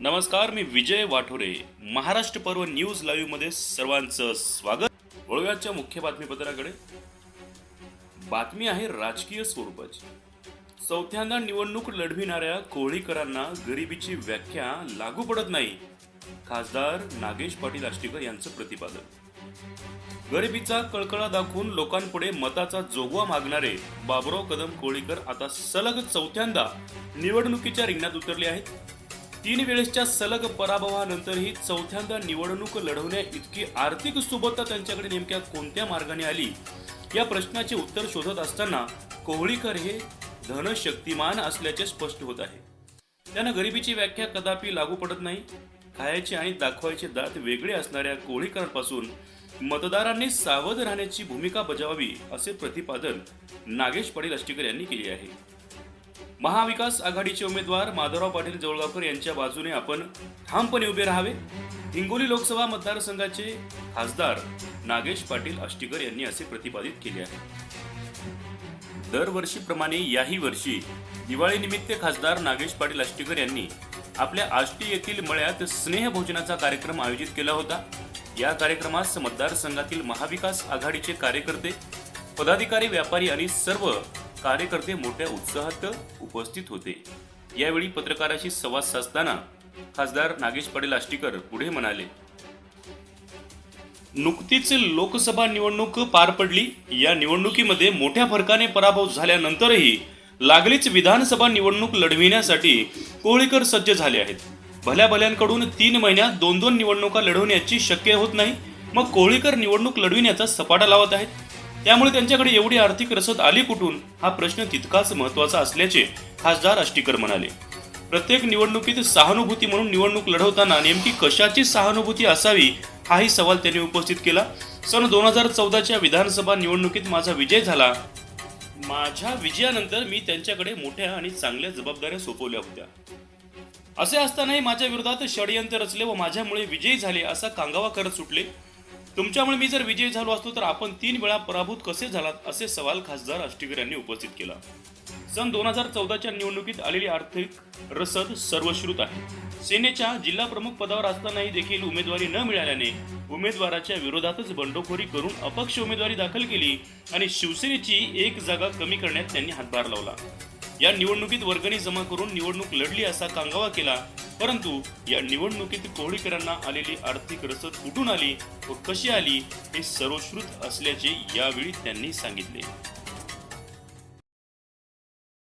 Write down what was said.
नमस्कार मी विजय वाठोरे. महाराष्ट्र पर्व न्यूज लाईव्हमध्ये सर्वांचं स्वागत. वळव्याच्या मुख्य बातमीपत्राकडे. बातमी आहे राजकीय स्वरूपाची. चौथ्यांदा निवडणूक लढविणाऱ्या कोळीकरांना गरिबीची व्याख्या लागू पडत नाही खासदार नागेश पाटील आष्टीकर यांचं प्रतिपादन. गरिबीचा कळकळा दाखवून लोकांपुढे मताचा जोगवा मागणारे बाबुराव कदम कोळीकर आता सलग चौथ्यांदा निवडणुकीच्या रिंगणात उतरले आहेत. तीन वेळेसच्या सलग पराभवानंतरही चौथ्यांदा निवडणूक लढवण्या इतकी आर्थिक सुबत्ता त्यांच्याकडे नेमक्या कोणत्या मार्गाने आली? या प्रश्नाचे उत्तर शोधत असताना कोहळीकर हे धनशक्तिमान असल्याचे स्पष्ट होत आहे. त्यांना गरिबीची व्याख्या कदापि लागू पडत नाही. खायचे आणि दाखवायचे दात वेगळे असणाऱ्या कोहळीकरांपासून मतदारांनी सावध राहण्याची भूमिका बजावावी असे प्रतिपादन नागेश पाटील अष्टीकर यांनी केले आहे. महाविकास आघाडीचे उमेदवार माधवराव पाटील जवळगावकर यांच्या बाजूने आपण ठामपणे उभे राहावे. हिंगोली लोकसभा मतदारसंघाचे खासदार नागेश पाटील अष्टीकर यांनी असे प्रतिपादित केले आहे. दरवर्षीप्रमाणे याही वर्षी दिवाळीनिमित्त खासदार नागेश पाटील अष्टीकर यांनी आपल्या आष्टी येथील मळ्यात स्नेहभोजनाचा कार्यक्रम आयोजित केला होता. या कार्यक्रमास मतदारसंघातील महाविकास आघाडीचे कार्यकर्ते पदाधिकारी व्यापारी आणि सर्व कार्यकर्ते मोठ्या उत्साहात उपस्थित होते. यावेळी पत्रकाराशी संवाद साधताना खासदार नागेश पटेल आष्टीकर पुढे म्हणाले नुकतीच लोकसभा निवडणूक पार पडली. या निवडणुकीमध्ये मोठ्या फरकाने पराभव झाल्यानंतरही लागलीच विधानसभा निवडणूक लढविण्यासाठी कोळीकर सज्ज झाले आहेत. भल्या भल्यांकडून तीन महिन्यात दोन दोन निवडणुका लढवण्याची शक्य होत नाही. मग कोळीकर निवडणूक लढविण्याचा सपाटा लावत आहेत. त्यामुळे त्यांच्याकडे एवढी आर्थिक रसद आली कुठून? हा प्रश्न तितकाच महत्त्वाचा असल्याचे खासदार अष्टीकर म्हणाले. प्रत्येक निवडणुकीत सहानुभूती म्हणून निवडणूक लढवताना नेमकी कशाची सहानुभूती असावी हाही सवाल त्यांनी उपस्थित केला. सन दोन हजार चौदाच्या विधानसभा निवडणुकीत माझा विजय झाला. माझ्या विजयानंतर मी त्यांच्याकडे मोठ्या आणि चांगल्या जबाबदाऱ्या सोपवल्या होत्या. असे असतानाही माझ्या विरोधात षडयंत्र रचले व माझ्यामुळे विजयी झाले असा कांगावा करत सुटले. तुमच्यामुळे मी जर विजयी झालो असतो तर आपण तीन वेळा पराभूत कसे झालात असे सवाल खासदार अष्टीकर यांनी उपस्थित केला. सन दोन हजार चौदाच्या निवडणुकीत आलेली आर्थिक रसद सर्वश्रुत आहे. सेनेच्या जिल्हा प्रमुख पदावर असतानाही देखील उमेदवारी न मिळाल्याने उमेदवाराच्या विरोधातच बंडखोरी करून अपक्ष उमेदवारी दाखल केली आणि शिवसेनेची एक जागा कमी करण्यात त्यांनी हातभार लावला. या निवडणुकीत वर्गणी जमा करून निवडणूक लढली असा कांगावा केला परंतु या निवडणुकीत कोहळीकरांना आलेली आर्थिक रसद कुठून आली व कशी आली हे सर्वश्रुत असल्याचे यावेळी त्यांनी सांगितले.